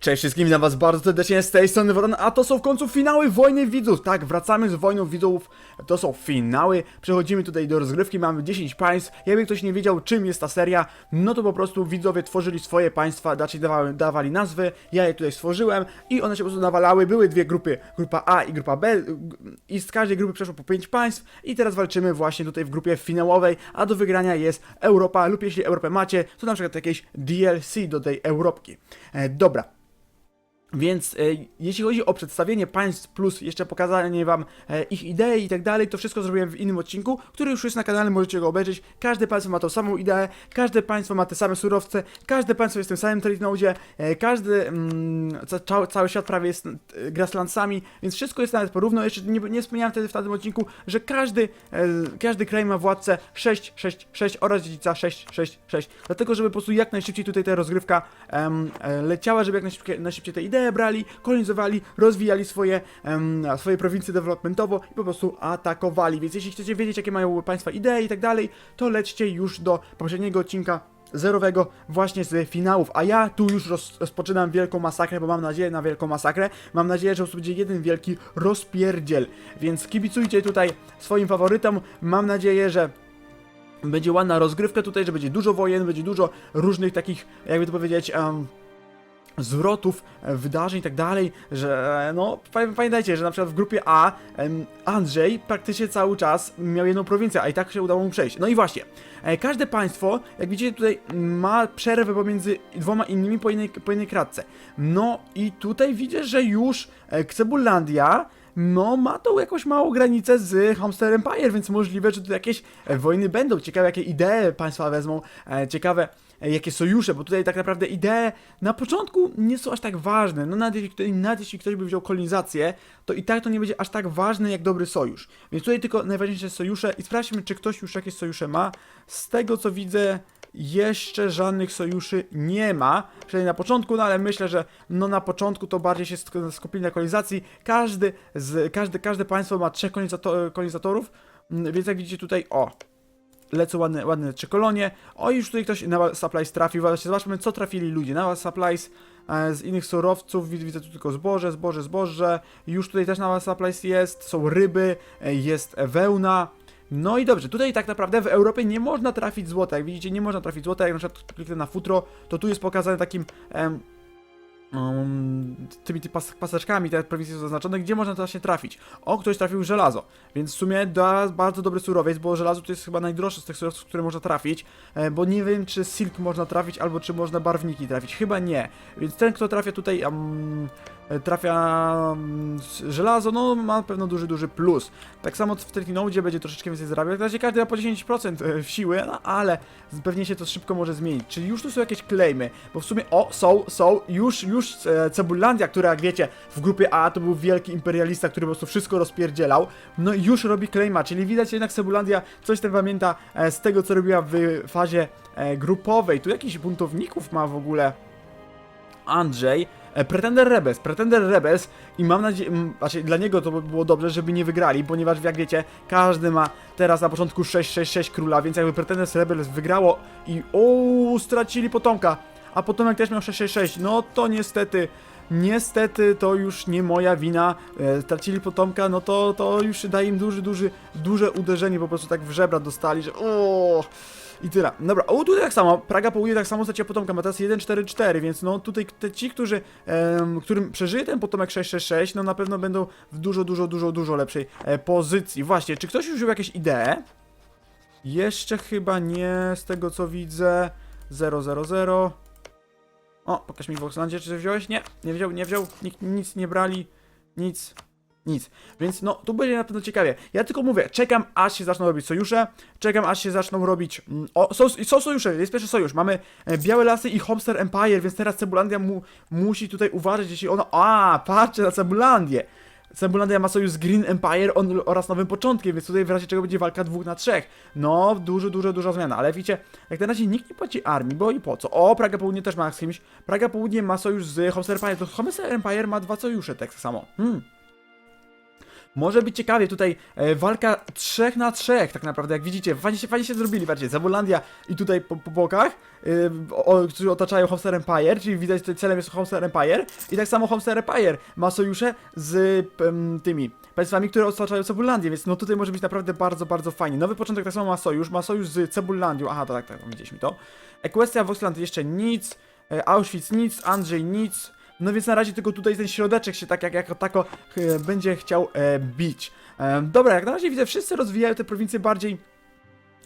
Cześć wszystkim, witam was bardzo serdecznie z tej strony Wodan, a to są w końcu finały Wojny Widzów. Tak, wracamy z Wojną Widzów, to są finały, przechodzimy tutaj do rozgrywki, mamy 10 państw. Jakby ktoś nie wiedział czym jest ta seria, no to po prostu widzowie tworzyli swoje państwa, znaczy dawali, dawali nazwy, ja je tutaj stworzyłem i one się po prostu nawalały. Były dwie grupy, grupa A i grupa B i z każdej grupy przeszło po 5 państw i teraz walczymy właśnie tutaj w grupie finałowej, a do wygrania jest Europa lub jeśli Europę macie, to na przykład jakieś DLC do tej Europki. E, dobra. Więc e, jeśli chodzi o przedstawienie państw plus jeszcze pokazanie wam e, ich idei i tak dalej, to wszystko zrobiłem w innym odcinku, który już jest na kanale, możecie go obejrzeć. Każde państwo ma tą samą ideę, każde państwo ma te same surowce, każde państwo jest w tym samym trade e, każdy, mm, ca, ca, cały świat prawie jest e, grasslandsami, więc wszystko jest nawet porówno. Jeszcze nie, nie wspomniałem wtedy w tamtym odcinku, że każdy, e, każdy kraj ma władcę 6, 6, 6 oraz dziedzica 6, 6, 6. Dlatego, żeby po prostu jak najszybciej tutaj ta rozgrywka e, leciała, żeby jak najszybciej, najszybciej te idee brali, kolonizowali, rozwijali swoje, em, swoje prowincje developmentowo i po prostu atakowali. Więc jeśli chcecie wiedzieć, jakie mają państwa idee i tak dalej, to lećcie już do poprzedniego odcinka zerowego właśnie z finałów, a ja tu już roz, rozpoczynam wielką masakrę, bo mam nadzieję na wielką masakrę, mam nadzieję, że prostu będzie jeden wielki rozpierdziel, więc kibicujcie tutaj swoim faworytom, mam nadzieję, że będzie ładna rozgrywka tutaj, że będzie dużo wojen, będzie dużo różnych takich, jakby to powiedzieć, em, zwrotów, e, wydarzeń i tak dalej, że e, no pa- pamiętajcie, że na przykład w grupie A Andrzej praktycznie cały czas miał jedną prowincję, a i tak się udało mu przejść. No i właśnie, e, każde państwo, jak widzicie tutaj ma przerwę pomiędzy dwoma innymi po jednej, po kratce. No i tutaj widzę, że już Kcebulandia no, ma tą jakąś małą granicę z Hamster Empire, więc możliwe, że tu jakieś wojny będą. Ciekawe, jakie idee państwa wezmą, ciekawe, jakie sojusze, bo tutaj tak naprawdę idee na początku nie są aż tak ważne. No, nawet jeśli, nawet jeśli ktoś by wziął kolonizację, to i tak to nie będzie aż tak ważne jak dobry sojusz. Więc tutaj tylko najważniejsze sojusze i sprawdźmy, czy ktoś już jakieś sojusze ma. Z tego co widzę, jeszcze żadnych sojuszy nie ma, przynajmniej na początku, no ale myślę, że no na początku to bardziej się sk- skupili na kolonizacji. Każdy z, każdy, każde państwo ma trzech kolonizato- kolonizatorów, mm, więc jak widzicie tutaj, o, lecą ładne, ładne trzy kolonie. O, już tutaj ktoś na supplies trafił. Zobaczmy, co trafili ludzie. Na supplies e, z innych surowców widzę, widzę tu tylko zboże, zboże, zboże. Już tutaj też na supplies jest. Są ryby, e, jest wełna. No i dobrze, tutaj tak naprawdę w Europie nie można trafić złota. Jak widzicie, nie można trafić złota. Jak na przykład kliknę na futro, to tu jest pokazane takim. Em, um, tymi, pas, paseczkami, te prowincje są zaznaczone, gdzie można to właśnie trafić. O, ktoś trafił żelazo, więc w sumie da bardzo dobry surowiec, bo żelazo to jest chyba najdroższy z tych surowców, które można trafić, e, bo nie wiem, czy silk można trafić, albo czy można barwniki trafić, chyba nie, więc ten, kto trafia tutaj, um, trafia um, z- żelazo, no ma pewno duży, duży plus. Tak samo w Tretinodzie będzie troszeczkę więcej zarabiał, w razie każdy ma po 10% e, siły, no ale pewnie się to szybko może zmienić, czyli już tu są jakieś claimy, bo w sumie, o, są, są, już, już e, Cebulandia, która jak wiecie, w grupie A to był wielki imperialista, który po prostu wszystko rozpierdzielał, no już robi claima, czyli widać jednak Cebulandia coś tam pamięta e, z tego, co robiła w fazie e, grupowej, tu jakichś buntowników ma w ogóle. Andrzej, e, Pretender Rebels, Pretender Rebels i mam nadzieję, znaczy dla niego to by było dobrze, żeby nie wygrali, ponieważ jak wiecie, każdy ma teraz na początku 6-6-6 króla, więc jakby Pretender Rebels wygrało i o stracili potomka, a potomek też miał 6-6-6, no to niestety, niestety to już nie moja wina, e, stracili potomka, no to, to już daje im duży, duży, duże uderzenie, po prostu tak w żebra dostali, że o. I tyle. Dobra, o tutaj tak samo, Praga Południe tak samo straciła potomka, ma teraz 1-4-4, więc no tutaj te, ci, którzy, em, którym przeżyje ten potomek 6-6-6, no na pewno będą w dużo, dużo, dużo, dużo lepszej e, pozycji. Właśnie, czy ktoś już wziął jakieś idee? Jeszcze chyba nie, z tego co widzę. 0-0-0. O, pokaż mi w Voxlandzie, czy wziąłeś? Nie, nie wziął, nie wziął, Nikt, nic nie brali, nic, nic. Więc no, tu będzie na pewno ciekawie. Ja tylko mówię, czekam aż się zaczną robić sojusze, czekam aż się zaczną robić... Mm, o, są, są sojusze, jest pierwszy sojusz, mamy e, Białe Lasy i Homster Empire, więc teraz Cebulandia mu, musi tutaj uważać, jeśli ona... A, patrzcie na Cebulandię! Cebulandia ma sojusz z Green Empire on, oraz Nowym Początkiem, więc tutaj w razie czego będzie walka dwóch na trzech. No, dużo, dużo, duża zmiana, ale widzicie, jak na razie nikt nie płaci armii, bo i po co? O, Praga Południe też ma z kimś. Praga Południe ma sojusz z Homster Empire, to Homster Empire ma dwa sojusze, tak samo. Hmm. Może być ciekawie, tutaj e, walka trzech na trzech, tak naprawdę, jak widzicie, fajnie się, fajnie się zrobili, patrzcie, Zabulandia i tutaj po, po bokach, y, o, którzy otaczają Homester Empire, czyli widać, że celem jest Homester Empire, i tak samo Homester Empire ma sojusze z em, tymi państwami, które otaczają Cebulandię, więc no tutaj może być naprawdę bardzo, bardzo fajnie. Nowy początek tak samo ma sojusz, ma sojusz z Cebulandią, aha, to tak, tak, widzieliśmy to. Equestria, Voxland jeszcze nic, e, Auschwitz nic, Andrzej nic, no więc na razie tylko tutaj ten środeczek się tak jak jako tako e, będzie chciał e, bić. E, dobra, jak na razie widzę, wszyscy rozwijają te prowincje bardziej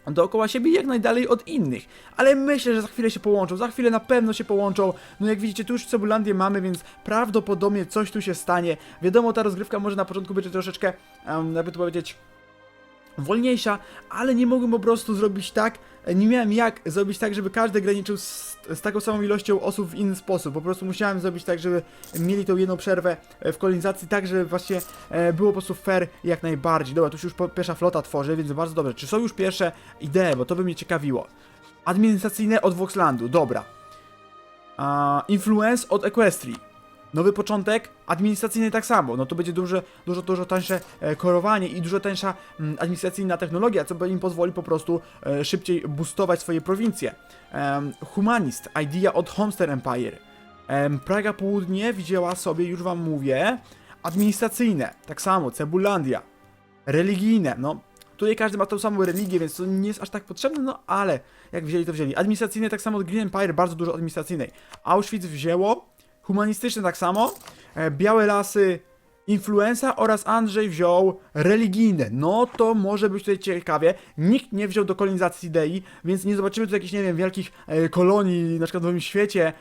dookoła siebie jak najdalej od innych. Ale myślę, że za chwilę się połączą, za chwilę na pewno się połączą. No jak widzicie, tu już Cebulandię mamy, więc prawdopodobnie coś tu się stanie. Wiadomo, ta rozgrywka może na początku być troszeczkę, um, jakby to powiedzieć, wolniejsza, ale nie mogłem po prostu zrobić tak, nie miałem jak zrobić tak, żeby każdy graniczył z, z taką samą ilością osób w inny sposób. Po prostu musiałem zrobić tak, żeby mieli tą jedną przerwę e, w kolonizacji, tak, żeby właśnie e, było po prostu fair jak najbardziej. Dobra, tu się już pierwsza flota tworzy, więc bardzo dobrze. Czy są już pierwsze idee, bo to by mnie ciekawiło. Administracyjne od Voxlandu, dobra. A, influence od Equestrii. Nowy początek, administracyjny tak samo. No to będzie dużo, dużo, dużo tańsze e, korowanie i dużo tańsza mm, administracyjna technologia, co im pozwoli po prostu e, szybciej boostować swoje prowincje. Humanist, idea od Homester Empire. Em, Praga Południe widziała sobie, już wam mówię, administracyjne, tak samo, Cebulandia. Religijne, no tutaj każdy ma tą samą religię, więc to nie jest aż tak potrzebne, no ale jak wzięli, to wzięli. Administracyjne tak samo od Green Empire, bardzo dużo administracyjnej. Auschwitz wzięło, humanistyczne tak samo, e, Białe Lasy, Influenza oraz Andrzej wziął religijne. No to może być tutaj ciekawie. Nikt nie wziął do kolonizacji idei, więc nie zobaczymy tu jakichś, nie wiem, wielkich e, kolonii, na przykład w Nowym Świecie,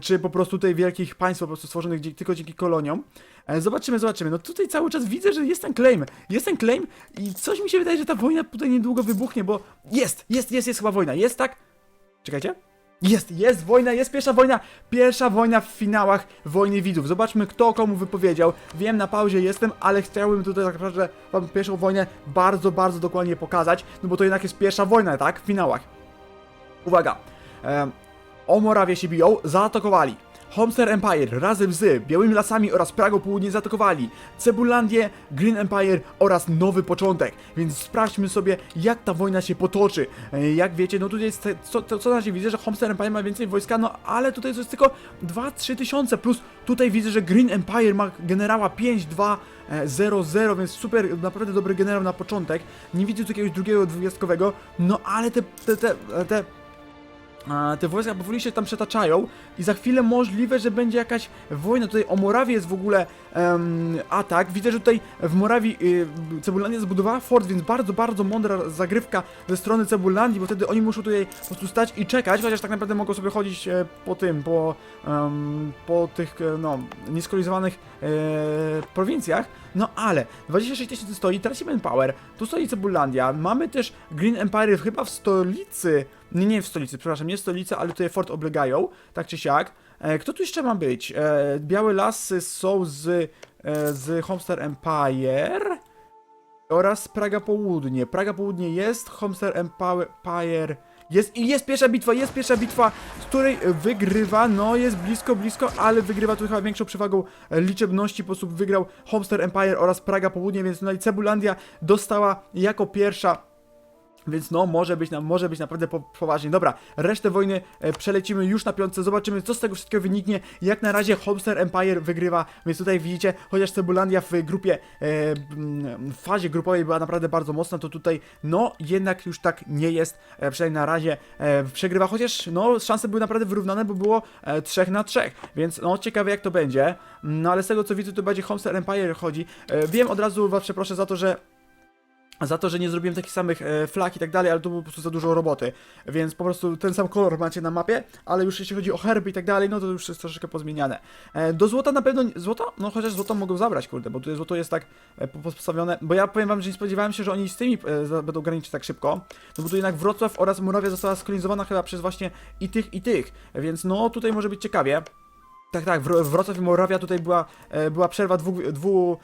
czy po prostu tutaj wielkich państw po prostu stworzonych tylko dzięki koloniom. E, Zobaczymy, zobaczymy. No tutaj cały czas widzę, że jest ten claim. Jest ten claim i coś mi się wydaje, że ta wojna tutaj niedługo wybuchnie, bo jest, jest, jest, jest chyba wojna. Jest, tak? Czekajcie. Jest, jest wojna, jest pierwsza wojna, pierwsza wojna w finałach wojny widzów. Zobaczmy kto komu wypowiedział. Wiem, na pauzie jestem, ale chciałbym tutaj tak naprawdę wam pierwszą wojnę bardzo, bardzo dokładnie pokazać, no bo to jednak jest pierwsza wojna, tak? W finałach. Uwaga. Em, o Morawie się biją, zaatakowali. Homester Empire razem z Białymi Lasami oraz Pragą Południe zaatakowali. Cebulandię, Green Empire oraz Nowy Początek. Więc sprawdźmy sobie, jak ta wojna się potoczy. E, Jak wiecie, no tutaj jest, co, co, na razie widzę, że Homester Empire ma więcej wojska, no ale tutaj jest tylko 2-3 tysiące, plus tutaj widzę, że Green Empire ma generała 5-2-0-0, więc super, naprawdę dobry generał na początek. Nie widzę tu jakiegoś drugiego dwudziestkowego, no ale te, te, te, te te wojska powoli się tam przetaczają i za chwilę możliwe, że będzie jakaś wojna. Tutaj o Morawię jest w ogóle atak. Widzę, że tutaj w Morawii y, Cebulandia zbudowała fort, więc bardzo, bardzo mądra zagrywka ze strony Cebulandii, bo wtedy oni muszą tutaj po prostu stać i czekać, chociaż tak naprawdę mogą sobie chodzić e, po tym, po, em, po tych, e, no, nieskolizowanych e, prowincjach. No ale 26 tysięcy stoi, traci manpower, tu stoi Cebulandia, mamy też Green Empire chyba w stolicy, nie, nie w stolicy, przepraszam, nie w stolicy, ale tutaj fort oblegają, tak czy siak. E, kto tu jeszcze ma być? E, Białe Lasy są z, e, z Homester Empire oraz Praga Południe. Praga Południe jest, Homester Empire jest jest pierwsza bitwa, jest pierwsza bitwa, z której wygrywa, no jest blisko, blisko, ale wygrywa tu chyba większą przewagą liczebności, po prostu wygrał Homester Empire oraz Praga Południe, więc no i Cebulandia dostała jako pierwsza więc no, może być, może być naprawdę po, poważnie. Dobra, resztę wojny e, przelecimy już na piątce, zobaczymy co z tego wszystkiego wyniknie. Jak na razie Homester Empire wygrywa, więc tutaj widzicie, chociaż Cebulandia w grupie, e, w fazie grupowej była naprawdę bardzo mocna, to tutaj no jednak już tak nie jest, e, przynajmniej na razie przegrywa, chociaż no szanse były naprawdę wyrównane, bo było e, 3 na 3, więc no ciekawe jak to będzie. No ale z tego co widzę, to bardziej Homester Empire chodzi. Wiem od razu was przeproszę za to, że za to, że nie zrobiłem takich samych e, flag i tak dalej, ale to było po prostu za dużo roboty. Więc po prostu ten sam kolor macie na mapie, ale już jeśli chodzi o herby i tak dalej, no to już jest troszeczkę pozmieniane. E, do złota na pewno, złoto? No chociaż złoto mogą zabrać, kurde, bo tutaj złoto jest tak e, po- postawione, bo ja powiem wam, że nie spodziewałem się, że oni z tymi e, będą graniczyć tak szybko, no bo tu jednak Wrocław oraz Morawia została skolonizowana chyba przez właśnie i tych, i tych, więc no tutaj może być ciekawie. Tak, tak, Wro- Wrocław i Morawia tutaj była, e, była przerwa dwu, dwu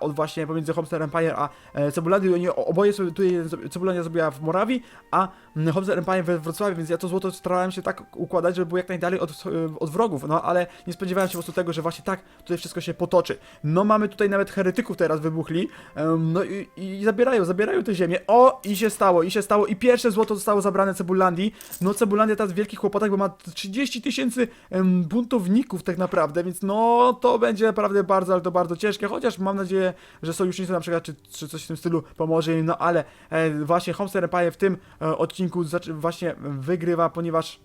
od właśnie pomiędzy Homestead Empire a e, Cebulandią. Oni oboje sobie tutaj Cebulandia zrobiła w Morawii, a mm, Homestead Empire we Wrocławiu, więc ja to złoto starałem się tak układać, żeby było jak najdalej od, e, od wrogów, no ale nie spodziewałem się po prostu tego, że właśnie tak tutaj wszystko się potoczy. No mamy tutaj nawet heretyków teraz wybuchli, no i, i zabierają, zabierają te ziemię. O, i się stało, i się stało, i pierwsze złoto zostało zabrane Cebulandii. No Cebulandia teraz w wielkich kłopotach, bo ma 30 tysięcy buntowników tak naprawdę, więc no to będzie naprawdę bardzo, ale to bardzo ciężkie, chociaż mam nadzieję, że sojusznicy na przykład, czy, czy coś w tym stylu pomoże im, no ale e, właśnie Homestead Empire w tym e, odcinku zaczy- właśnie wygrywa, ponieważ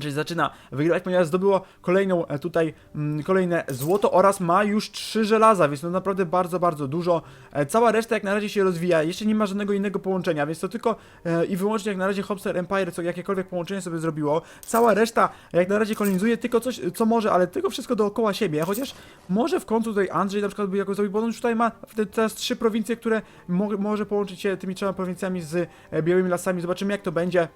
Czyli zaczyna wygrywać, ponieważ zdobyło kolejną e, tutaj mm, kolejne złoto oraz ma już trzy żelaza, więc to naprawdę bardzo, bardzo dużo. E, cała reszta jak na razie się rozwija, jeszcze nie ma żadnego innego połączenia, więc to tylko e, i wyłącznie jak na razie Hopster Empire, co jakiekolwiek połączenie sobie zrobiło. Cała reszta jak na razie kolonizuje tylko coś, co może, ale tylko wszystko dookoła siebie, chociaż może w końcu tutaj Andrzej na przykład by jakoś zrobił, bo on już tutaj ma te- teraz trzy prowincje, które mo może połączyć się tymi trzema prowincjami z Białymi Lasami, zobaczymy jak to będzie.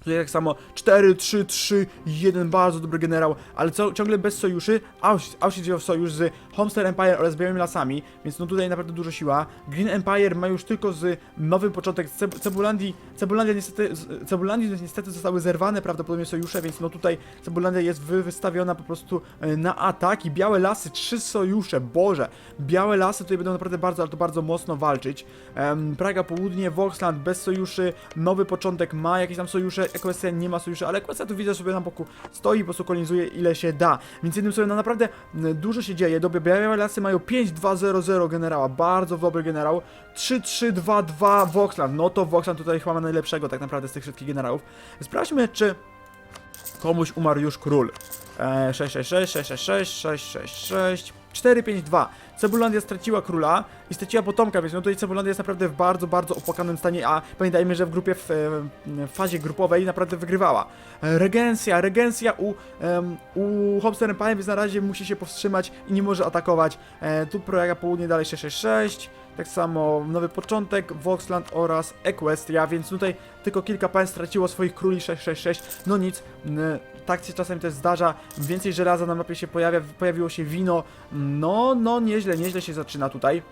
Tutaj tak samo 4, 3, 3, 1, bardzo dobry generał, ale co, ciągle bez sojuszy. Auschwitz, wziął sojusz z Homestead Empire oraz Białymi Lasami, więc no tutaj naprawdę dużo siła. Green Empire ma już tylko z nowym początek z Ceb Cebulandii. Cebulandia niestety, Cebulandii niestety zostały zerwane prawdopodobnie sojusze, więc no tutaj Cebulandia jest wy wystawiona po prostu e, na atak i Białe Lasy, trzy sojusze, Boże. Białe Lasy tutaj będą naprawdę bardzo, ale to bardzo mocno walczyć. Praga Południe, Voxland bez sojuszy, nowy początek ma jakieś tam sojusze, Equestria nie ma sojuszy, ale Equestria tu widzę sobie na boku stoi, po prostu kolonizuje ile się da. Więc jednym słowem, no naprawdę dużo się dzieje. Dobra, Białe Lasy mają 5-2-0-0 generała, bardzo dobry generał. 3-3-2-2 Voxland, no to Voxland tutaj chyba ma najlepszego tak naprawdę z tych wszystkich generałów. Sprawdźmy, czy komuś umarł już król. E, 666, 666, 666, 452. Cebulandia straciła króla i straciła potomka, więc no tutaj Cebulandia jest naprawdę w bardzo, bardzo opłakanym stanie, a pamiętajmy, że w grupie, w, e, w fazie grupowej naprawdę wygrywała. Regencja, regencja u, u Hobster Empire, więc na razie musi się powstrzymać i nie może atakować. E, tu Praga Południe dalej 666, tak samo Nowy Początek, Voxland oraz Equestria, więc tutaj tylko kilka państw straciło swoich króli 666. No nic, tak się czasem też zdarza. Więcej żelaza na mapie się pojawia, pojawiło się wino. No, no, nieźle, nieźle się zaczyna tutaj.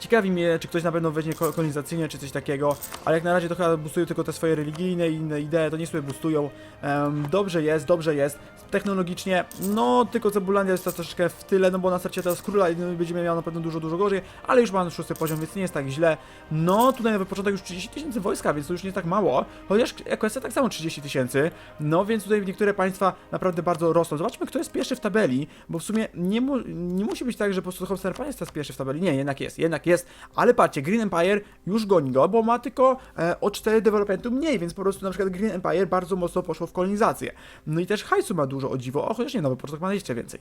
Ciekawi mnie, czy ktoś na pewno weźmie ko- kolonizacyjnie, czy coś takiego, ale jak na razie to chyba boostują tylko te swoje religijne i inne idee, to nie sobie boostują. Em, dobrze jest, dobrze jest. Technologicznie, no tylko Cebulandia jest to troszeczkę w tyle, no bo ona straciła teraz króla no, będzie miała na pewno dużo, dużo gorzej, ale już ma szósty poziom, więc nie jest tak źle. No tutaj na początek już 30 tysięcy wojska, więc to już nie jest tak mało, chociaż Equestria tak samo 30 tysięcy, no więc tutaj niektóre państwa naprawdę bardzo rosną. Zobaczmy, kto jest pierwszy w tabeli, bo w sumie nie, mu nie musi być tak, że po prostu Empire jest teraz pierwszy w tabeli. Nie, jednak jest, jednak jest, ale patrzcie, Green Empire już goni go, bo ma tylko e, o 4 developmentu mniej, więc po prostu na przykład Green Empire bardzo mocno poszło w kolonizację. No i też hajsu ma dużo o dziwo, o chociaż nie, nowy początek ma jeszcze więcej.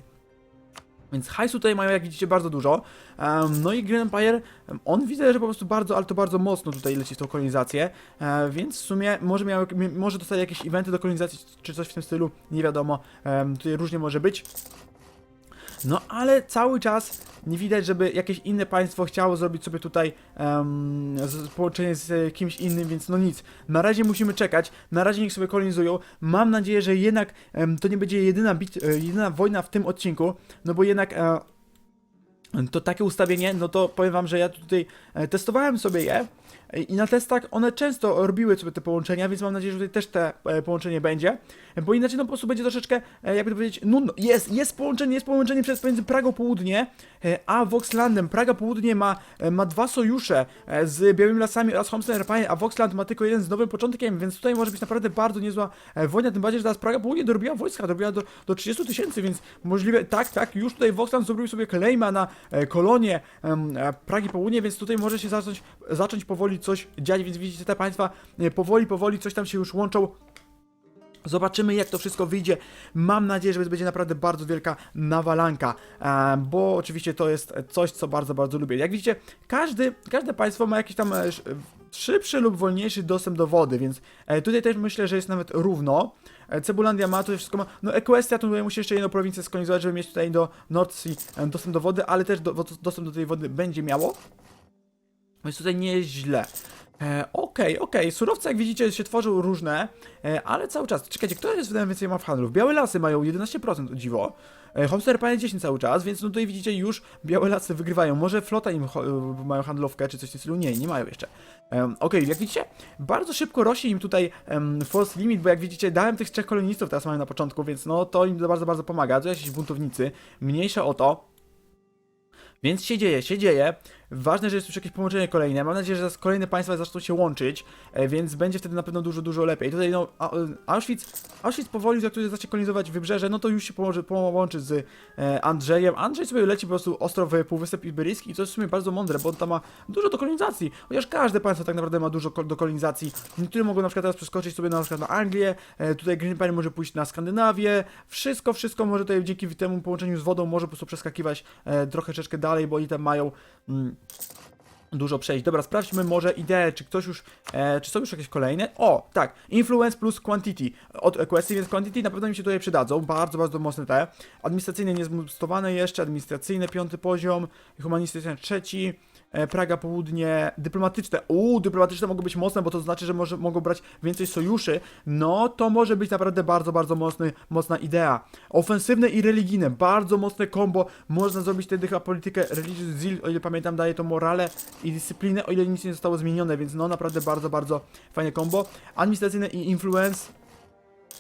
Więc hajsu tutaj mają, jak widzicie, bardzo dużo. Em, no i Green Empire, em, on widzę, że po prostu bardzo, ale to bardzo mocno tutaj leci w tą kolonizację. E, więc w sumie może, miał, mi- może dostać jakieś eventy do kolonizacji, czy coś w tym stylu, nie wiadomo. Em, tutaj różnie może być. No ale cały czas nie widać, żeby jakieś inne państwo chciało zrobić sobie tutaj em, z, połączenie z kimś innym, więc no nic. Na razie musimy czekać, na razie niech sobie kolonizują. Mam nadzieję, że jednak em, to nie będzie jedyna, bit, e, jedyna wojna w tym odcinku, no bo jednak e, to takie ustawienie, no to powiem wam, że ja tutaj e, testowałem sobie je i na testach one często robiły sobie te połączenia, więc mam nadzieję, że tutaj też te e, połączenie będzie, e, bo inaczej no po prostu będzie troszeczkę, e, jakby to powiedzieć, nudno. Jest, jest połączenie, jest połączenie przez pomiędzy Pragą Południe a Voxlandem. Praga Południe ma, ma dwa sojusze z Białymi Lasami oraz Homestead Empire, a Voxland ma tylko jeden z nowym początkiem, więc tutaj może być naprawdę bardzo niezła wojna, tym bardziej, że teraz Praga Południe dorobiła wojska, dorobiła do, do 30 tysięcy, więc możliwe, tak, tak, już tutaj Voxland zrobił sobie claima na e, kolonię em, e, Pragi Południe, więc tutaj może się zacząć, zacząć powoli coś dziać, więc widzicie, te państwa e, powoli, powoli coś tam się już łączą. Zobaczymy, jak to wszystko wyjdzie. Mam nadzieję, że będzie naprawdę bardzo wielka nawalanka, e, bo oczywiście to jest coś, co bardzo, bardzo lubię. Jak widzicie, każdy, każde państwo ma jakiś tam e, sz- szybszy lub wolniejszy dostęp do wody, więc tutaj też myślę, że jest nawet równo. Cebulandia ma, tutaj wszystko ma. No Equestria to tutaj musi jeszcze jedną prowincję skolonizować, żeby mieć tutaj do North Sea e, dostęp do wody, ale też do, dostęp do tej wody będzie miało. Więc tutaj nie jest źle. E, Okej, okej, surowce jak widzicie się tworzą różne, e, ale cały czas, czekajcie, kto jest najwięcej ma w handlu? Białe lasy mają 11%, o dziwo, e, Homestead Panie 10 cały czas, więc no tutaj widzicie już białe lasy wygrywają, może flota im e, mają handlowkę czy coś w tym stylu, nie, nie mają jeszcze. Um, Okej, jak widzicie, bardzo szybko rośnie im tutaj um, force limit, bo jak widzicie, dałem tych trzech kolonistów teraz mają na początku, więc no to im bardzo, bardzo pomaga, tu jakieś buntownicy, mniejsza o to, więc się dzieje, się dzieje. Ważne, że jest już jakieś połączenie kolejne. Mam nadzieję, że zaraz kolejne państwa zaczną się łączyć, e, więc będzie wtedy na pewno dużo, dużo lepiej. Tutaj no, e, Auschwitz, Auschwitz powoli, zacznie kolonizować wybrzeże, no to już się połączy, połączy z e, Andrzejem. Andrzej sobie leci po prostu ostro w Półwysep Iberyjski i to jest w sumie bardzo mądre, bo on tam ma dużo do kolonizacji. Chociaż każde państwo tak naprawdę ma dużo do kolonizacji. Niektóre mogą na przykład teraz przeskoczyć sobie na przykład na Anglię, tutaj Green Empire może pójść na Skandynawię. Wszystko, wszystko może tutaj dzięki temu połączeniu z wodą może po prostu przeskakiwać trochę troszeczkę dalej, bo oni tam mają mm, dużo przejść. Dobra, sprawdźmy może ideę, czy ktoś już, e, czy są już jakieś kolejne. O, tak, influence plus quantity od Equestry, więc quantity na pewno mi się tutaj przydadzą, bardzo, bardzo mocne te. Administracyjne niezmustowane jeszcze, administracyjne piąty poziom, humanistyczne trzeci, Praga Południe, dyplomatyczne, uuu, dyplomatyczne mogą być mocne, bo to znaczy, że może, mogą brać więcej sojuszy, no to może być naprawdę bardzo, bardzo mocny, mocna idea. Ofensywne i religijne, bardzo mocne combo, można zrobić wtedy chyba politykę Religious Zeal, o ile pamiętam, daje to morale i dyscyplinę, o ile nic nie zostało zmienione, więc no naprawdę bardzo, bardzo fajne combo. Administracyjne i influence,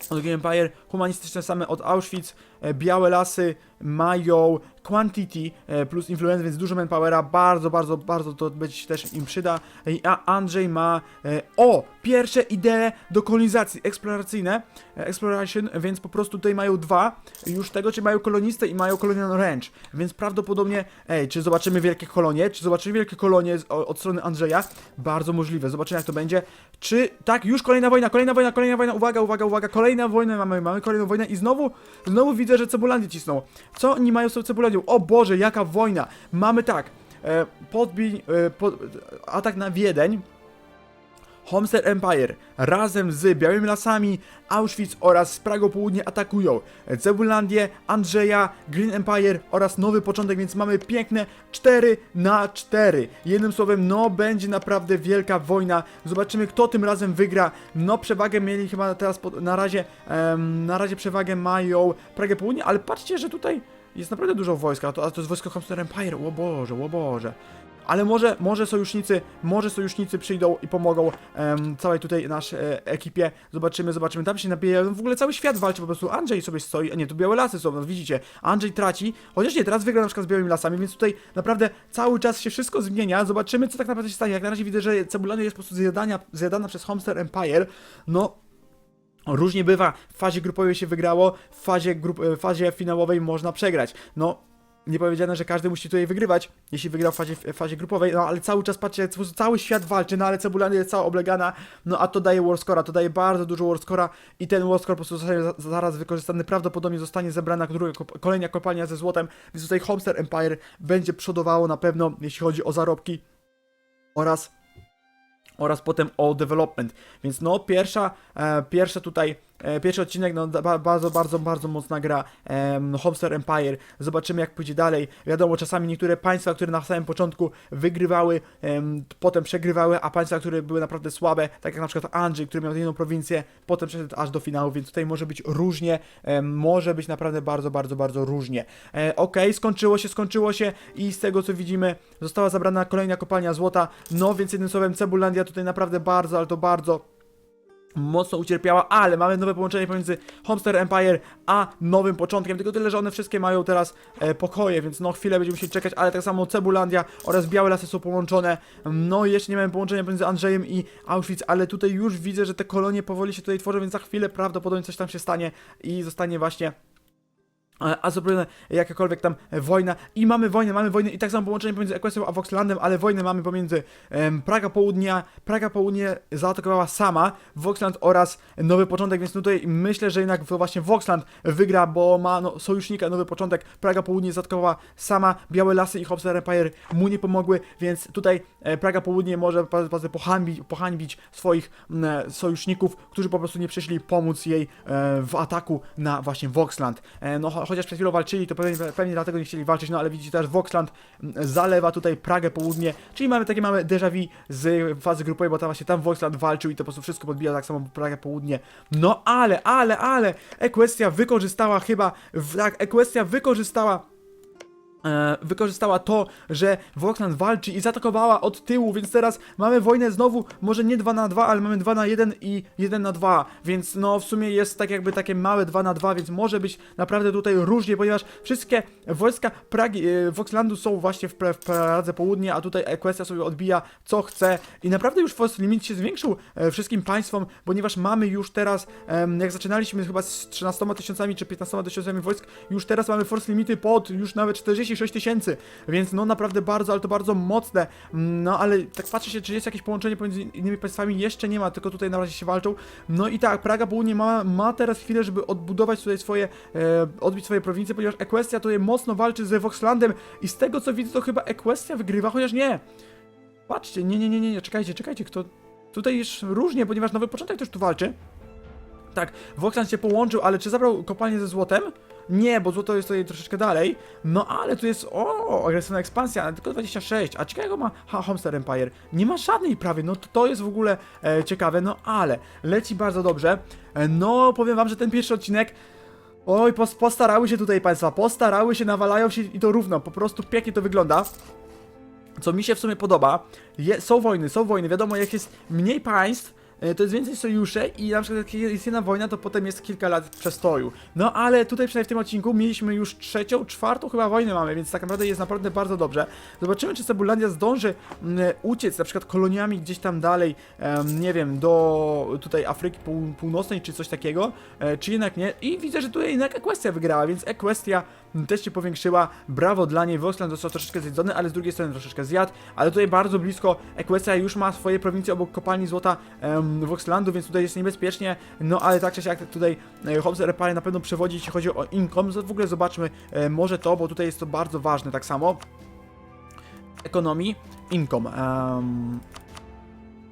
od Empire, humanistyczne same od Auschwitz, e, białe lasy mają quantity e, plus influence, więc dużo manpowera, bardzo, bardzo, bardzo to być też im przyda. E, A Andrzej ma, e, o, pierwsze idee do kolonizacji, eksploracyjne, e, exploration, więc po prostu tutaj mają dwa, już tego, czy mają kolonistę i mają colonial range, więc prawdopodobnie, ej, czy zobaczymy wielkie kolonie, czy zobaczymy wielkie kolonie od strony Andrzeja, bardzo możliwe, zobaczymy jak to będzie, czy, tak, już kolejna wojna, kolejna wojna, kolejna wojna, uwaga, uwaga, uwaga, kolejna wojna, mamy, mamy kolejną wojnę i znowu, znowu widzę, że Cebulandię cisną. Co oni mają z tą Cebulandią? O Boże, jaka wojna! Mamy tak, e, podbiń, e, pod, atak na Wiedeń, Homestead Empire razem z Białymi Lasami, Auschwitz oraz Pragą Południe atakują Cebulandię, Andrzeja, Green Empire oraz Nowy Początek, więc mamy piękne 4 na 4. Jednym słowem, no będzie naprawdę wielka wojna. Zobaczymy kto tym razem wygra. No przewagę mieli chyba teraz na razie, em, na razie przewagę mają Pragę Południe, ale patrzcie, że tutaj jest naprawdę dużo wojska, a to, a to jest wojsko Homestead Empire, o Boże, o Boże. Ale może, może sojusznicy, może sojusznicy przyjdą i pomogą całej tutaj naszej e, ekipie. Zobaczymy, zobaczymy. Tam się nabije, w ogóle cały świat walczy po prostu. Andrzej sobie stoi, a nie, tu białe lasy są, no widzicie. Andrzej traci, chociaż nie, teraz wygra na przykład z białymi lasami, więc tutaj naprawdę cały czas się wszystko zmienia. Zobaczymy, co tak naprawdę się stanie. Jak na razie widzę, że Cebulania jest po prostu zjadania, zjadana przez Homestead Empire. No, Różnie bywa, w fazie grupowej się wygrało, w fazie, grup, w fazie finałowej można przegrać. No, nie powiedziane, że każdy musi tutaj wygrywać, jeśli wygrał w fazie, w fazie grupowej, no ale cały czas patrzcie, cały świat walczy, no ale Cebulania jest cała oblegana, no a to daje warscora, to daje bardzo dużo warscora i ten warscore po prostu zostanie za, zaraz wykorzystany, prawdopodobnie zostanie zebrana druga, kolejna kopalnia ze złotem, więc tutaj Homestead Empire będzie przodowało na pewno, jeśli chodzi o zarobki oraz oraz potem o development. Więc no, pierwsza, e, pierwsza tutaj, pierwszy odcinek, no bardzo, bardzo, bardzo mocna gra Homestead Empire. Zobaczymy jak pójdzie dalej. Wiadomo, czasami niektóre państwa, które na samym początku wygrywały, em, potem przegrywały, a państwa, które były naprawdę słabe, tak jak na przykład Andrzej, który miał jedną prowincję, potem przeszedł aż do finału, więc tutaj może być różnie, em, może być naprawdę bardzo, bardzo, bardzo różnie. E, Okej, skończyło się, skończyło się i z tego co widzimy, została zabrana kolejna kopalnia złota, no więc jednym słowem Cebulandia tutaj naprawdę bardzo, ale to bardzo mocno ucierpiała, ale mamy nowe połączenie pomiędzy Homestead Empire a nowym początkiem, tylko tyle, że one wszystkie mają teraz e, pokoje, więc no chwilę będziemy musieli czekać, ale tak samo Cebulandia oraz Białe Lasy są połączone, no i jeszcze nie mamy połączenia pomiędzy Andrzejem i Auschwitz, ale tutaj już widzę, że te kolonie powoli się tutaj tworzą, więc za chwilę prawdopodobnie coś tam się stanie i zostanie właśnie a zrobione jakakolwiek tam wojna. I mamy wojnę, mamy wojnę. I tak samo połączenie pomiędzy Equestrią a Voxlandem, ale wojnę mamy pomiędzy em, Praga Południa, Praga Południe zaatakowała sama, Voxland oraz Nowy Początek, więc tutaj myślę, że jednak właśnie Voxland wygra, bo ma no, sojusznika Nowy Początek, Praga Południe zaatakowała sama, Białe Lasy i Homestead Empire mu nie pomogły, więc tutaj e, Praga Południe może pohańbić, pohańbić swoich e, sojuszników, którzy po prostu nie przyszli pomóc jej e, w ataku na właśnie Voxland. E, no chociaż przed chwilą walczyli, to pewnie, pewnie dlatego nie chcieli walczyć, no ale widzicie też Voxland mm, zalewa tutaj Pragę Południe, czyli mamy takie mamy déjà vu z fazy grupowej, bo tam właśnie tam Voxland walczył i to po prostu wszystko podbija tak samo Pragę Południe. No ale, ale, ale, Equestria wykorzystała chyba, tak, Equestria wykorzystała e, wykorzystała to, że Voxland walczy i zaatakowała od tyłu, więc teraz mamy wojnę znowu, może nie 2 na 2, ale mamy 2 na 1 i 1 na 2, więc no w sumie jest tak jakby takie małe 2 na 2, więc może być naprawdę tutaj różnie, ponieważ wszystkie wojska Pragi, e, są właśnie w, pra- w Pradze Południe, a tutaj Equestria sobie odbija co chce. I naprawdę już Force Limit się zwiększył e, wszystkim państwom, ponieważ mamy już teraz, em, jak zaczynaliśmy chyba z 13 tysiącami czy 15 tysiącami wojsk, już teraz mamy Force Limity pod już nawet 46 tysięcy, więc no naprawdę bardzo, ale to bardzo mocne, Mm, no ale tak patrzę się, czy jest jakieś połączenie pomiędzy innymi państwami, jeszcze nie ma, tylko tutaj na razie się walczą, no i tak, Praga Południe ma, ma teraz chwilę, żeby odbudować tutaj swoje, e, odbić swoje prowincje, ponieważ Equestria tutaj mocno walczy z Voxlandem i z tego co widzę, to chyba Equestria wygrywa, chociaż nie, patrzcie, nie, nie, nie, nie, nie, czekajcie, czekajcie, kto, tutaj już różnie, ponieważ Nowy Początek też tu walczy, tak, Voxland się połączył, ale czy zabrał kopalnię ze złotem? Nie, bo złoto jest tutaj troszeczkę dalej. No ale tu jest, o, agresywna ekspansja, ale tylko 26. A ciekawego ma ha, Homestead Empire? Nie ma żadnej prawie, no to, jest w ogóle e, ciekawe, no ale leci bardzo dobrze. E, no, powiem wam, że ten pierwszy odcinek Oj, pos, postarały się tutaj państwa, postarały się, nawalają się i to równo, po prostu pięknie to wygląda. Co mi się w sumie podoba, je, są wojny, są wojny, wiadomo jak jest mniej państw, to jest więcej sojusze i na przykład jak jest jedna wojna, to potem jest kilka lat przestoju. No ale tutaj przynajmniej w tym odcinku mieliśmy już trzecią, czwartą chyba wojnę mamy, więc tak naprawdę jest naprawdę bardzo dobrze. Zobaczymy, czy Cebulandia zdąży mm, uciec na przykład koloniami gdzieś tam dalej, nie wiem, do tutaj Afryki Pół, Północnej czy coś takiego, e, czy jednak nie. I widzę, że tutaj jednak Equestria wygrała, więc Equestria też się powiększyła. Brawo dla niej, Voxland został troszeczkę zjedzony, ale z drugiej strony troszeczkę zjadł, ale tutaj bardzo blisko Equestria już ma swoje prowincje obok kopalni złota em, Voxlandu, więc tutaj jest niebezpiecznie, no ale tak czy siak tutaj e, Hobbs Repare na pewno przewodzi, jeśli chodzi o income, w ogóle zobaczmy e, może to, bo tutaj jest to bardzo ważne tak samo. Ekonomii, income.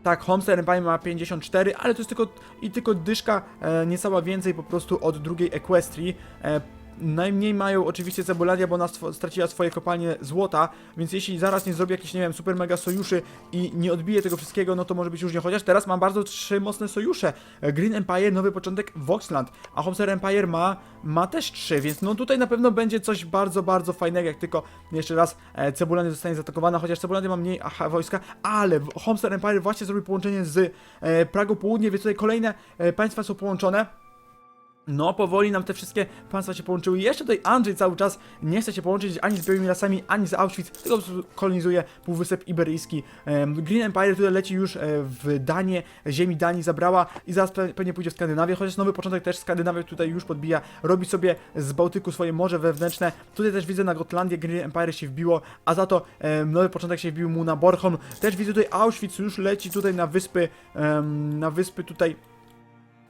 tak, Homestead Empire ma 54, ale to jest tylko i tylko dyszka, e, niecała więcej po prostu od drugiej Equestrii. E, najmniej mają oczywiście Cebulandia, bo ona straciła swoje kopalnie złota, więc jeśli zaraz nie zrobi jakichś, nie wiem, super mega sojuszy i nie odbije tego wszystkiego, no to może być różnie. Chociaż teraz mam bardzo trzy mocne sojusze. Green Empire, Nowy Początek, Voxland, a Homestead Empire ma, ma też trzy, więc no tutaj na pewno będzie coś bardzo, bardzo fajnego, jak tylko jeszcze raz e, Cebulandia zostanie zaatakowana, chociaż Cebulandia ma mniej aha, wojska, ale Homestead Empire właśnie zrobił połączenie z e, Pragą Południe, więc tutaj kolejne e, państwa są połączone. No, powoli nam te wszystkie państwa się połączyły. Jeszcze tutaj Andrzej cały czas nie chce się połączyć ani z Białymi Lasami, ani z Auschwitz, tylko kolonizuje Półwysep Iberyjski. Green Empire tutaj leci już e, w Danię, ziemi Danii zabrała i zaraz pe- pewnie pójdzie w Skandynawię, chociaż nowy początek też Skandynawia tutaj już podbija, robi sobie z Bałtyku swoje morze wewnętrzne. Tutaj też widzę na Gotlandię Green Empire się wbiło, a za to nowy początek się wbił mu na Bornholm. Też widzę tutaj Auschwitz już leci tutaj na wyspy, na wyspy tutaj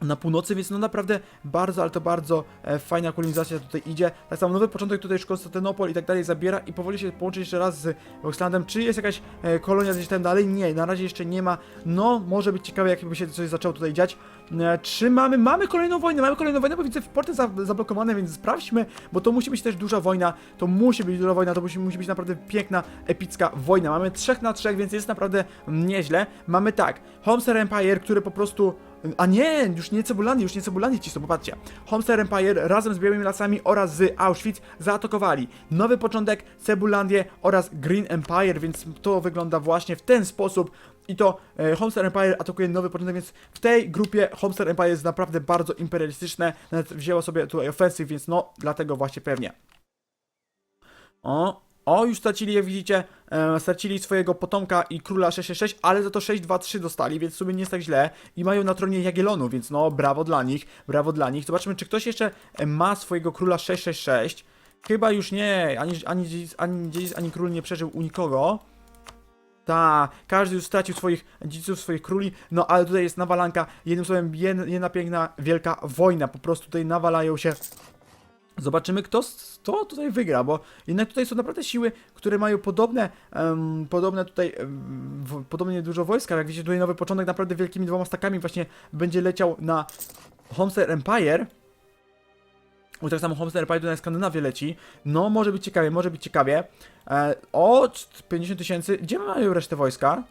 na północy, więc no naprawdę bardzo, ale to bardzo e, fajna kolonizacja tutaj idzie. Tak samo nowy początek tutaj już Konstantynopol i tak dalej zabiera i powoli się połączy jeszcze raz z Oxlandem. Czy jest jakaś e, kolonia gdzieś tam dalej? Nie, na razie jeszcze nie ma. No, może być ciekawe, jakby się coś zaczęło tutaj dziać. E, czy mamy, mamy kolejną wojnę, mamy kolejną wojnę, bo widzę porty za, zablokowane, więc sprawdźmy, bo to musi być też duża wojna, to musi być duża wojna, to musi, musi być naprawdę piękna, epicka wojna. Mamy 3 na 3, więc jest naprawdę nieźle. Mamy tak, Homestead Empire, który po prostu a nie, już nie Cebulandia, już nie Cebulandia ci są, popatrzcie. Homestead Empire razem z Białymi Lasami oraz z Auschwitz zaatakowali Nowy Początek, Cebulandię oraz Green Empire, więc to wygląda właśnie w ten sposób. I to e, Empire atakuje Nowy Początek, więc w tej grupie Homestead Empire jest naprawdę bardzo imperialistyczne. Nawet wzięło sobie tutaj ofensyw, więc no, dlatego właśnie pewnie. O, o, już stracili, jak widzicie, e, stracili swojego potomka i króla 666, ale za to 623 dostali, więc w sumie nie jest tak źle. I mają na tronie Jagiellonu, więc no, brawo dla nich, brawo dla nich. Zobaczmy, czy ktoś jeszcze ma swojego króla 666. Chyba już nie, ani, ani, ani ani król nie przeżył u nikogo. Ta, każdy już stracił swoich dziedziców, swoich króli, no ale tutaj jest nawalanka, jednym słowem, jed- jedna piękna, wielka wojna, po prostu tutaj nawalają się Zobaczymy, kto, kto tutaj wygra, bo jednak tutaj są naprawdę siły, które mają podobne, em, podobne tutaj, em, w, podobnie dużo wojska. Jak widzicie, tutaj nowy początek naprawdę wielkimi dwoma stakami właśnie będzie leciał na Homestead Empire. Bo tak samo Homestead Empire na Skandynawię leci. No, może być ciekawie, może być ciekawie. E, o, czt- 50 tysięcy. Gdzie mają resztę wojska?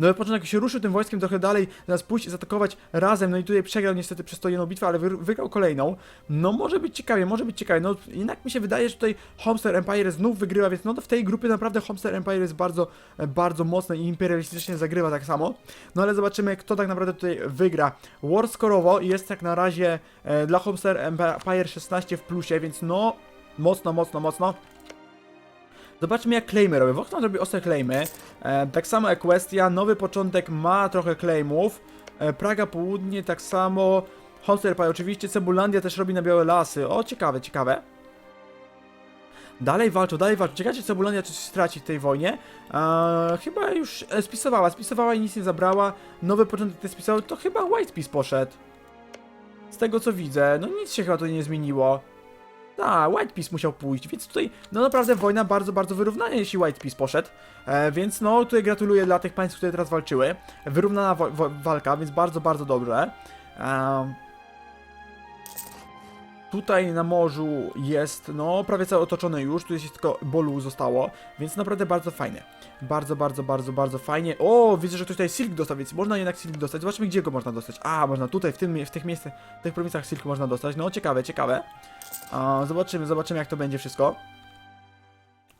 No początek się ruszył tym wojskiem trochę dalej, zamiast pójść i zaatakować razem, no i tutaj przegrał niestety przez to jedną bitwę, ale wy, wygrał kolejną. No może być ciekawie, może być ciekawie, no jednak mi się wydaje, że tutaj Homestead Empire znów wygrywa, więc no to w tej grupie naprawdę Homestead Empire jest bardzo, e, bardzo mocny i imperialistycznie zagrywa tak samo. No ale zobaczymy, kto tak naprawdę tutaj wygra. War skorowo jest jak na razie e, dla Homestead Empire 16 w plusie, więc no mocno, mocno, mocno. Zobaczmy jak claimy robią. Voxman robi ostre claimy. E, tak samo Equestria, nowy początek ma trochę claimów. E, Praga Południe tak samo. Empire oczywiście, Cebulandia też robi na białe lasy. O, ciekawe, ciekawe. Dalej walczą, dalej walczą. Ciekawe, czy Cebulandia coś straci w tej wojnie. E, chyba już e, spisowała, spisowała i nic nie zabrała. Nowy początek też spisał, to chyba White Peace poszedł. Z tego co widzę, no nic się chyba tutaj nie zmieniło. Tak, White Peace musiał pójść, więc tutaj, no naprawdę wojna bardzo, bardzo wyrównana, jeśli White Peace poszedł. E, więc no, tutaj gratuluję dla tych państw, które teraz walczyły. Wyrównana walka, więc bardzo, bardzo dobrze. E, tutaj na morzu jest, no, prawie całe otoczone już, tu jest tylko Bolu zostało, więc naprawdę bardzo fajne. Bardzo, bardzo, bardzo, bardzo fajnie. O, widzę, że ktoś tutaj silk dostał, więc można jednak silk dostać. Zobaczmy, gdzie go można dostać. A, można tutaj, w, tym, w tych miejscach, w tych prowincjach silk można dostać. No, ciekawe, ciekawe. Zobaczymy, zobaczymy jak to będzie wszystko.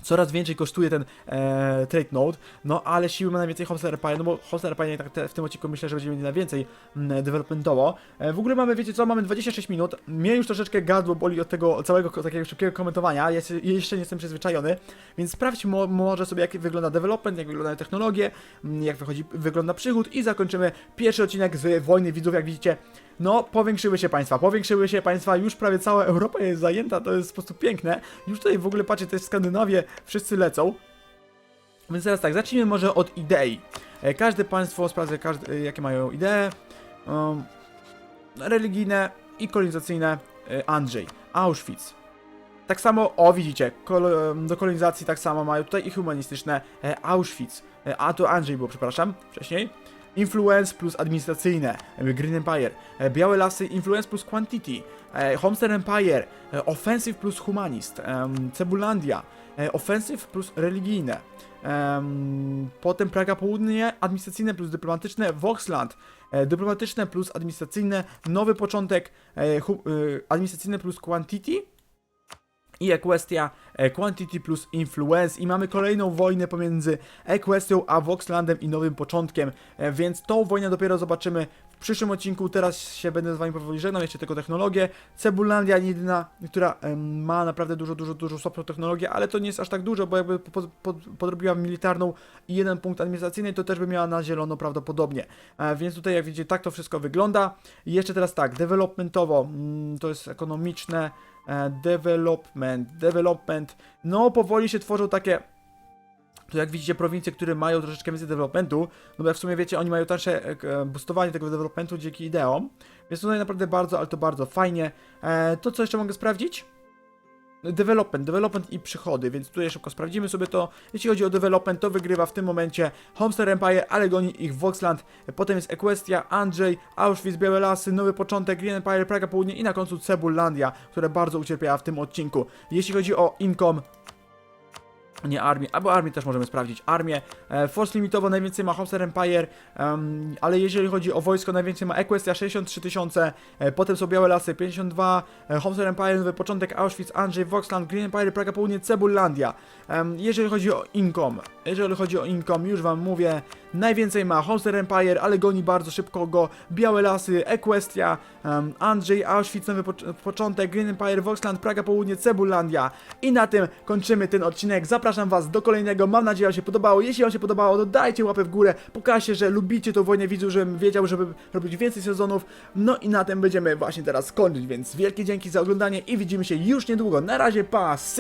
Coraz więcej kosztuje ten e, trade node, no ale siły ma najwięcej Homestead Empire, no bo Homestead Empire tak te, w tym odcinku myślę, że będzie mieli najwięcej mm, developmentowo. E, w ogóle mamy, wiecie co, mamy 26 minut, mnie już troszeczkę gardło boli od tego całego takiego szybkiego komentowania, ja jeszcze nie jestem przyzwyczajony, więc sprawdź mo, może sobie jak wygląda development, jak wyglądają technologie, mm, jak wychodzi, wygląda przychód i zakończymy pierwszy odcinek z Wojny Widzów, jak widzicie. No, powiększyły się państwa, powiększyły się państwa, już prawie cała Europa jest zajęta, to jest po prostu piękne. Już tutaj w ogóle patrzcie, to jest Skandynawię, wszyscy lecą. Więc teraz tak, zacznijmy może od idei. E, Każde państwo sprawdza, każde, e, jakie mają idee. Um, religijne i kolonizacyjne. e, Andrzej, Auschwitz. Tak samo, o widzicie, kol, do kolonizacji tak samo mają tutaj i humanistyczne Auschwitz. A to Andrzej było, przepraszam, wcześniej. Influence plus administracyjne, e, Green Empire, e, Białe Lasy, Influence plus Quantity, e, Homestead Empire, Offensive plus Humanist, Cebulandia, Offensive plus religijne, em, potem Praga Południe, administracyjne plus dyplomatyczne, Voxland, dyplomatyczne plus administracyjne, nowy początek, administracyjne plus Quantity, i Equestria e, Quantity plus Influence. I mamy kolejną wojnę pomiędzy Equestrią a Voxlandem i Nowym Początkiem, e, więc tą wojnę dopiero zobaczymy w przyszłym odcinku, teraz się będę z wami powoli żegnał, jeszcze tylko technologię, Cebulandia jedyna, która ma naprawdę dużo, dużo, dużo słabszą technologię, ale to nie jest aż tak dużo, bo jakby po, po, podrobiła militarną i jeden punkt administracyjny, to też by miała na zielono prawdopodobnie, e, więc tutaj jak widzicie tak to wszystko wygląda. I jeszcze teraz tak, developmentowo, mm, to jest ekonomiczne, development, development. No, powoli się tworzą takie. To jak widzicie, prowincje, które mają troszeczkę więcej developmentu, no bo w sumie wiecie, oni mają tańsze e, k- boostowanie tego developmentu dzięki ideom. Więc tutaj naprawdę bardzo, ale to bardzo fajnie. E, to co jeszcze mogę sprawdzić? Development, development i przychody, więc tutaj szybko sprawdzimy sobie to. Jeśli chodzi o development, to wygrywa w tym momencie Homestead Empire, ale goni ich Voxland. Potem jest Equestria, Andrzej, Auschwitz, Białe Lasy, Nowy Początek, Green Empire, Praga Południe i na końcu Cebulandia, która bardzo ucierpiała w tym odcinku. Jeśli chodzi o income, nie armię, albo armię też możemy sprawdzić. Armię, e, Force limitowo najwięcej ma Homestead Empire, em, ale jeżeli chodzi o wojsko, najwięcej ma Equestria 63 tysiące, e, potem są Białe Lasy 52, e, Empire, Nowy Początek, Auschwitz, Andrzej, Voxland, Green Empire, Praga Południe, Cebulandia. Em, jeżeli chodzi o income, jeżeli chodzi o income, już wam mówię, najwięcej ma Homestead Empire, ale goni bardzo szybko go Białe Lasy, Equestria, em, Andrzej, Auschwitz, Nowy Pocz- Początek, Green Empire, Voxland, Praga Południe, Cebulandia. I na tym kończymy ten odcinek. Zapraszam was do kolejnego. Mam nadzieję, że się podobało. Jeśli wam się podobało, to dajcie łapę w górę. Pokażcie, że lubicie tą wojnę widzów, żebym wiedział, żeby robić więcej sezonów. No i na tym będziemy właśnie teraz kończyć, więc wielkie dzięki za oglądanie i widzimy się już niedługo. Na razie, pa! See